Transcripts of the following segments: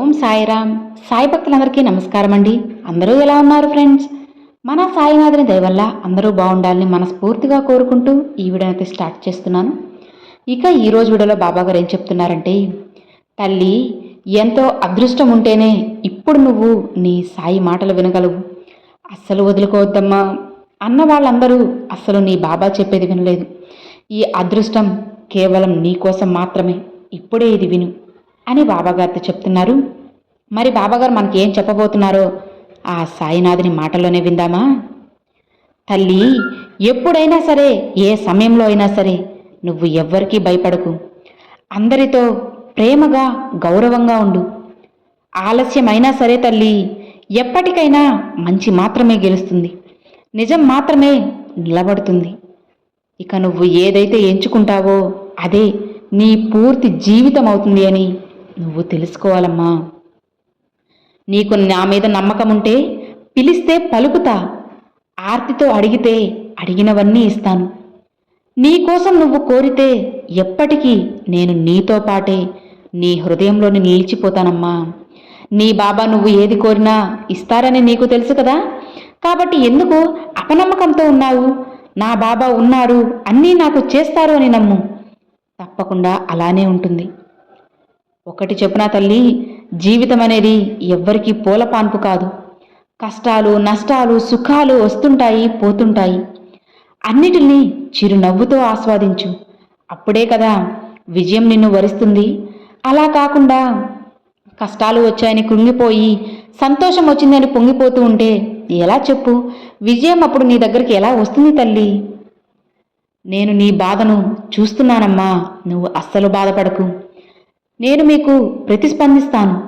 ఓం సాయిరామ్. సాయి భక్తులందరికీ నమస్కారం అండి అందరూ ఎలా ఉన్నారు ఫ్రెండ్స్? మన సాయినాథుని దయవల్ల అందరూ బాగుండాలని మనస్ఫూర్తిగా కోరుకుంటూ ఈ వీడియోని అయితే స్టార్ట్ చేస్తున్నాను. ఇక ఈరోజు వీడియోలో బాబా గారు ఏం చెప్తున్నారంటే తల్లి ఎంతో అదృష్టం ఉంటేనే ఇప్పుడు నువ్వు నీ సాయి మాటలు వినగలవు. అస్సలు వదులుకోవద్దమ్మా అన్న వాళ్ళందరూ అస్సలు నీ బాబా చెప్పేది వినలేదు. ఈ అదృష్టం కేవలం నీ కోసం మాత్రమే. ఇప్పుడే ఇది విను. అని బాబాగారితో చెప్తున్నారు. మరి బాబాగారు మనకి ఏం చెప్పబోతున్నారో ఆ సాయినాథుని మాటలోనే విందామా? తల్లి ఎప్పుడైనా సరే ఏ సమయంలో అయినా సరే నువ్వు ఎవ్వరికీ భయపడకు. అందరితో ప్రేమగా గౌరవంగా ఉండు. ఆలస్యమైనా సరే తల్లి ఎప్పటికైనా మంచి మాత్రమే గెలుస్తుంది. నిజం మాత్రమే నిలబడుతుంది. ఇక నువ్వు ఏదైతే ఎంచుకుంటావో అదే నీ పూర్తి జీవితం అవుతుంది అని నువ్వు తెలుసుకోవాలమ్మా. నీకు నా మీద నమ్మకం ఉంటే పిలిస్తే పలుకుతా. ఆర్తితో అడిగితే అడిగినవన్నీ ఇస్తాను. నీకోసం నువ్వు కోరితే ఎప్పటికీ నేను నీతో పాటే నీ హృదయంలోని నిలిచిపోతానమ్మా. నీ బాబా నువ్వు ఏది కోరినా ఇస్తారని నీకు తెలుసు కదా? కాబట్టి ఎందుకు అపనమ్మకంతో ఉన్నావు? నా బాబా ఉన్నారు అన్నీ నాకు చేస్తారు అని నమ్ము. తప్పకుండా అలానే ఉంటుంది. ఒకటి చెప్పునా తల్లి? జీవితం అనేది ఎవ్వరికీ పూలపాన్పు కాదు. కష్టాలు నష్టాలు సుఖాలు వస్తుంటాయి పోతుంటాయి. అన్నిటినీ చిరునవ్వుతో ఆస్వాదించు. అప్పుడే కదా విజయం నిన్ను వరిస్తుంది. అలా కాకుండా కష్టాలు వచ్చాయని కృంగిపోయి సంతోషం వచ్చిందని పొంగిపోతూ ఉంటే ఎలా చెప్పు? విజయం అప్పుడు నీ దగ్గరికి ఎలా వస్తుంది తల్లి? నేను నీ బాధను చూస్తున్నానమ్మా. నువ్వు అస్సలు బాధపడకు. నేను మీకు ప్రతిస్పందిస్తాను.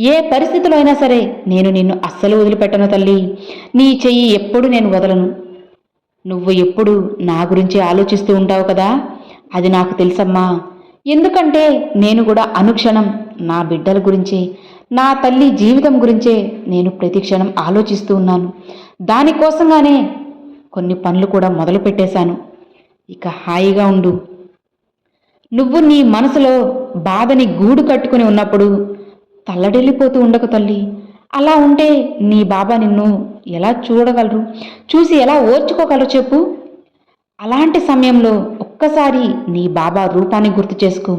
ఏ పరిస్థితిలో అయినా సరే నేను నిన్ను అస్సలు వదిలిపెట్టను తల్లి. నీ చెయ్యి ఎప్పుడు నేను వదలను. నువ్వు ఎప్పుడు నా గురించి ఆలోచిస్తూ ఉంటావు కదా? అది నాకు తెలుసమ్మా. ఎందుకంటే నేను కూడా అనుక్షణం నా బిడ్డల గురించి నా తల్లి జీవితం గురించే నేను ప్రతిక్షణం ఆలోచిస్తూ ఉన్నాను. దానికోసంగానే కొన్ని పనులు కూడా మొదలు పెట్టేశాను ఇక హాయిగా ఉండు. నువ్వు నీ మనసులో బాధని గూడు కట్టుకుని ఉన్నప్పుడు తల్లడిల్లిపోతూ ఉండకు తల్లి. అలా ఉంటే నీ బాబా నిన్ను ఎలా చూడగలరు? చూసి ఎలా ఓర్చుకోగలరు చెప్పు. అలాంటి సమయంలో ఒక్కసారి నీ బాబా రూపాన్ని గుర్తు చేసుకో.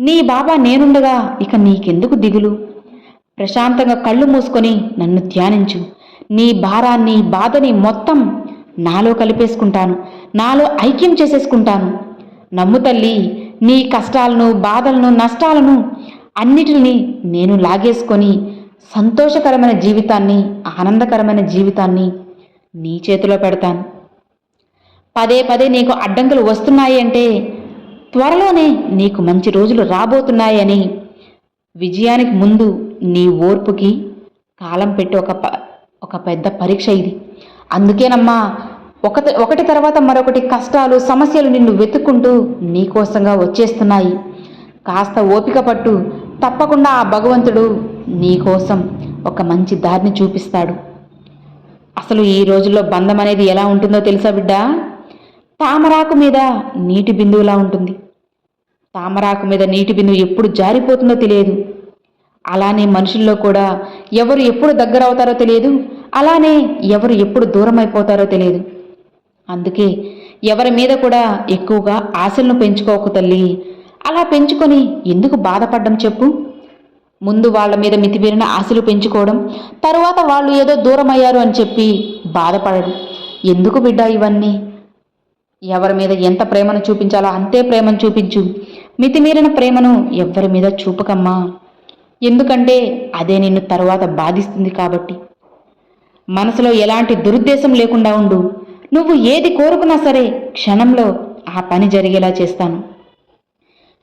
నీ బాబా నేనుండగా ఇక నీకెందుకు దిగులు? ప్రశాంతంగా కళ్ళు మూసుకొని నన్ను ధ్యానించు. నీ భారాన్ని బాధని మొత్తం నాలో కలిపేసుకుంటాను. నాలో ఐక్యం చేసేసుకుంటాను. నమ్ము తల్లి నీ కష్టాలను బాధలను నష్టాలను అన్నిటిని నేను లాగేసుకొని సంతోషకరమైన జీవితాన్ని ఆనందకరమైన జీవితాన్ని నీ చేతిలో పెడతాను. పదే పదే నీకు అడ్డంకులు వస్తున్నాయి అంటే త్వరలోనే నీకు మంచి రోజులు రాబోతున్నాయని విజయానికి ముందు నీ ఓర్పుకి కాలం పెట్టి ఒక ప ఒక పెద్ద పరీక్ష ఇది. అందుకేనమ్మా ఒక ఒకటి తర్వాత మరొకటి కష్టాలు సమస్యలు నిన్ను వెతుక్కుంటూ నీకోసంగా వచ్చేస్తున్నాయి. కాస్త ఓపిక పట్టు. తప్పకుండా ఆ భగవంతుడు నీకోసం ఒక మంచి దారిని చూపిస్తాడు. అసలు ఈ రోజుల్లో బంధం అనేది ఎలా ఉంటుందో తెలుసా బిడ్డ? తామరాకు మీద నీటి బిందువులా ఉంటుంది. తామరాకు మీద నీటి బిందువు ఎప్పుడు జారిపోతుందో తెలియదు. అలానే మనుషుల్లో కూడా ఎవరు ఎప్పుడు దగ్గర అవుతారో తెలియదు. అలానే ఎవరు ఎప్పుడు దూరం అయిపోతారో తెలియదు. అందుకే ఎవరి మీద కూడా ఎక్కువగా ఆశలను పెంచుకోకు తల్లి. అలా పెంచుకొని ఎందుకు బాధపడ్డం చెప్పు? ముందు వాళ్ళ మీద మితిమీరిన ఆశలు పెంచుకోవడం తరువాత వాళ్ళు ఏదో దూరం అయ్యారు అని చెప్పి బాధపడడం. ఎందుకు బిడ్డ ఇవన్నీ? ఎవరి మీద ఎంత ప్రేమను చూపించాలో అంతే ప్రేమను చూపించు. మితిమీరిన ప్రేమను ఎవరి మీద చూపకమ్మా. ఎందుకంటే అదే నిన్ను తరువాత బాధిస్తుంది కాబట్టి. మనసులో ఎలాంటి దురుద్దేశం లేకుండా ఉండు. నువ్వు ఏది కోరుకున్నా సరే క్షణంలో ఆ పని జరిగేలా చేస్తాను.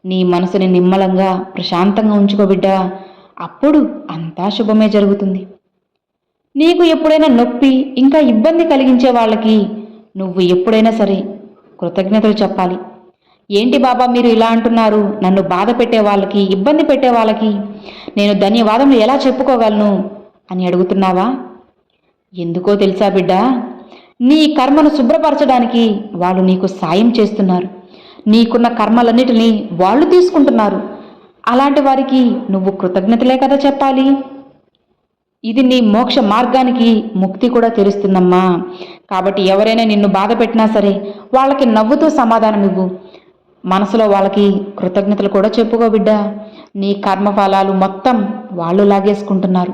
నీ మనసుని నిమ్మలంగా ప్రశాంతంగా ఉంచుకోబిడ్డా అప్పుడు అంతా శుభమే జరుగుతుంది. నీకు ఎప్పుడైనా నొప్పి ఇంకా ఇబ్బంది కలిగించే వాళ్ళకి నువ్వు ఎప్పుడైనా సరే కృతజ్ఞతలు చెప్పాలి. ఏంటి బాబా మీరు ఇలా అంటున్నారు? నన్ను బాధ పెట్టే వాళ్ళకి ఇబ్బంది పెట్టే వాళ్ళకి నేను ధన్యవాదములు ఎలా చెప్పుకోగలను అని అడుగుతున్నావా? ఎందుకో తెలుసా బిడ్డా? నీ కర్మను శుభ్రపరచడానికి వాళ్ళు నీకు సాయం చేస్తున్నారు. నీకున్న కర్మలన్నిటినీ వాళ్ళు తీసుకుంటున్నారు. అలాంటి వారికి నువ్వు కృతజ్ఞతలే కదా చెప్పాలి? ఇది నీ మోక్ష మార్గానికి ముక్తి కూడా తెలుస్తుందమ్మా కాబట్టి ఎవరైనా నిన్ను బాధ పెట్టినా సరే వాళ్ళకి నవ్వుతూ సమాధానం ఇవ్వు. మనసులో వాళ్ళకి కృతజ్ఞతలు కూడా చెప్పుకో బిడ్డ. నీ కర్మఫలాలు మొత్తం వాళ్ళు లాగేసుకుంటున్నారు.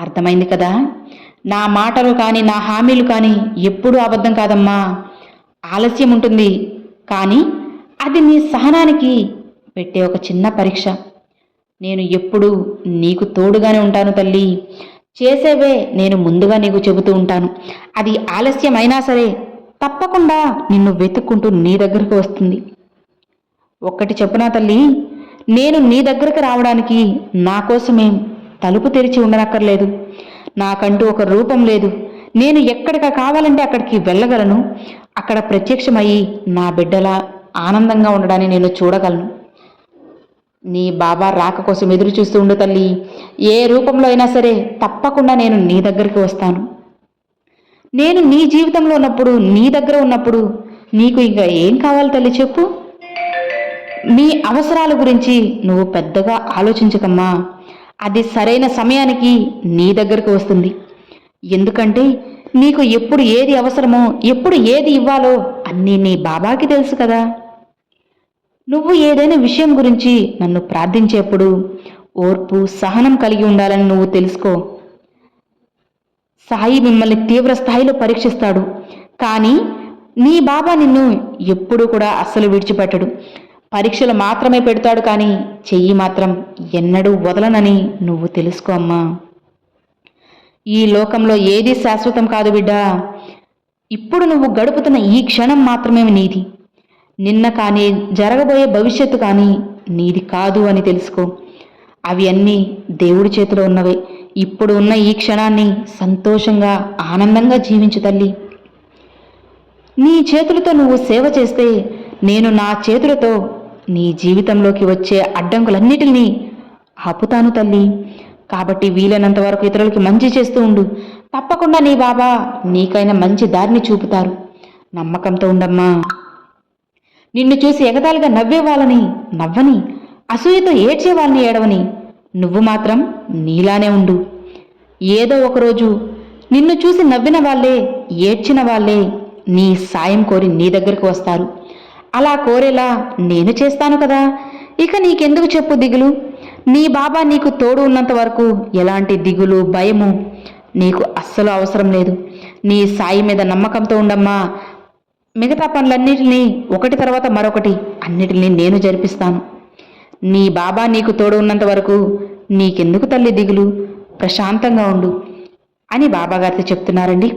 అర్థమైంది కదా? నా మాటలు కానీ నా హామీలు కానీ ఎప్పుడూ అబద్ధం కాదమ్మా. ఆలస్యం ఉంటుంది. కానీ అది నీ సహనానికి పెట్టే ఒక చిన్న పరీక్ష. నేను ఎప్పుడూ నీకు తోడుగానే ఉంటాను తల్లి. చేసేవే నేను ముందుగా నీకు చెబుతూ ఉంటాను. అది ఆలస్యం అయినా సరే తప్పకుండా నిన్ను వెతుక్కుంటూ నీ దగ్గరకు వస్తుంది. ఒక్కటి చెప్పునా తల్లి? నేను నీ దగ్గరకు రావడానికి నా కోసమేం తలుపు తెరిచి ఉండనక్కర్లేదు. నాకంటూ ఒక రూపం లేదు. నేను ఎక్కడిక కావాలంటే అక్కడికి వెళ్ళగలను. అక్కడ ప్రత్యక్షమయ్యి నా బిడ్డలా ఆనందంగా ఉండడాన్ని నేను చూడగలను. నీ బాబా రాక కోసం ఎదురు చూస్తూ ఉండు తల్లి. ఏ రూపంలో అయినా సరే తప్పకుండా నేను నీ దగ్గరికి వస్తాను. నేను నీ జీవితంలో ఉన్నప్పుడు నీ దగ్గర ఉన్నప్పుడు నీకు ఇంకా ఏం కావాలి తల్లి చెప్పు? నీ అవసరాల గురించి నువ్వు పెద్దగా ఆలోచించకమ్మా. అది సరైన సమయానికి నీ దగ్గరకు వస్తుంది. ఎందుకంటే నీకు ఎప్పుడు ఏది అవసరమో ఎప్పుడు ఏది ఇవ్వాలో అన్నీ నీ బాబాకి తెలుసు కదా. నువ్వు ఏదైనా విషయం గురించి నన్ను ప్రార్థించేప్పుడు ఓర్పు సహనం కలిగి ఉండాలని నువ్వు తెలుసుకో. సాయి మిమ్మల్ని తీవ్ర స్థాయిలో పరీక్షిస్తాడు. కానీ నీ బాబా నిన్ను ఎప్పుడూ కూడా అస్సలు విడిచిపెట్టడు. పరీక్షలు మాత్రమే పెడతాడు కానీ చెయ్యి మాత్రం ఎన్నడూ వదలనని నువ్వు తెలుసుకో అమ్మా. ఈ లోకంలో ఏది శాశ్వతం కాదు బిడ్డా. ఇప్పుడు నువ్వు గడుపుతున్న ఈ క్షణం మాత్రమే నీది. నిన్న కానీ జరగబోయే భవిష్యత్తు కానీ నీది కాదు అని తెలుసుకో. అవి అన్నీ దేవుడి చేతిలో ఉన్నవే. ఇప్పుడు ఉన్న ఈ క్షణాన్ని సంతోషంగా ఆనందంగా జీవించు తల్లి. నీ చేతులతో నువ్వు సేవ చేస్తే నేను నా చేతులతో నీ జీవితంలోకి వచ్చే అడ్డంకులన్నిటినీ ఆపుతాను తల్లి. కాబట్టి వీలైనంత వరకు ఇతరులకి మంచి చేస్తూ ఉండు. తప్పకుండా నీ బాబా నీకైనా మంచి దారిని చూపుతారు. నమ్మకంతో ఉండమ్మా. నిన్ను చూసి ఎగతాళిగా నవ్వే వాళ్ళని నవ్వని అసూయతో ఏడ్చే వాళ్ళని ఏడవని నువ్వు మాత్రం నీలానే ఉండు. ఏదో ఒకరోజు నిన్ను చూసి నవ్విన వాళ్ళే ఏడ్చిన వాళ్ళే నీ సాయం కోరి నీ దగ్గరకు వస్తారు. అలా కోరేలా నేను చేస్తాను కదా. ఇక నీకెందుకు చెప్పు దిగులు? నీ బాబా నీకు తోడు ఉన్నంత వరకు ఎలాంటి దిగులు భయము నీకు అస్సలు అవసరం లేదు. నీ సాయి మీద నమ్మకంతో ఉండమ్మా. మిగతా పనులన్నిటినీ ఒకటి తర్వాత మరొకటి అన్నిటినీ నేను జరిపిస్తాను. నీ బాబా నీకు తోడు ఉన్నంత వరకు నీకెందుకు తల్లి దిగులు? ప్రశాంతంగా ఉండు అని బాబాగారితో చెప్తున్నారండి.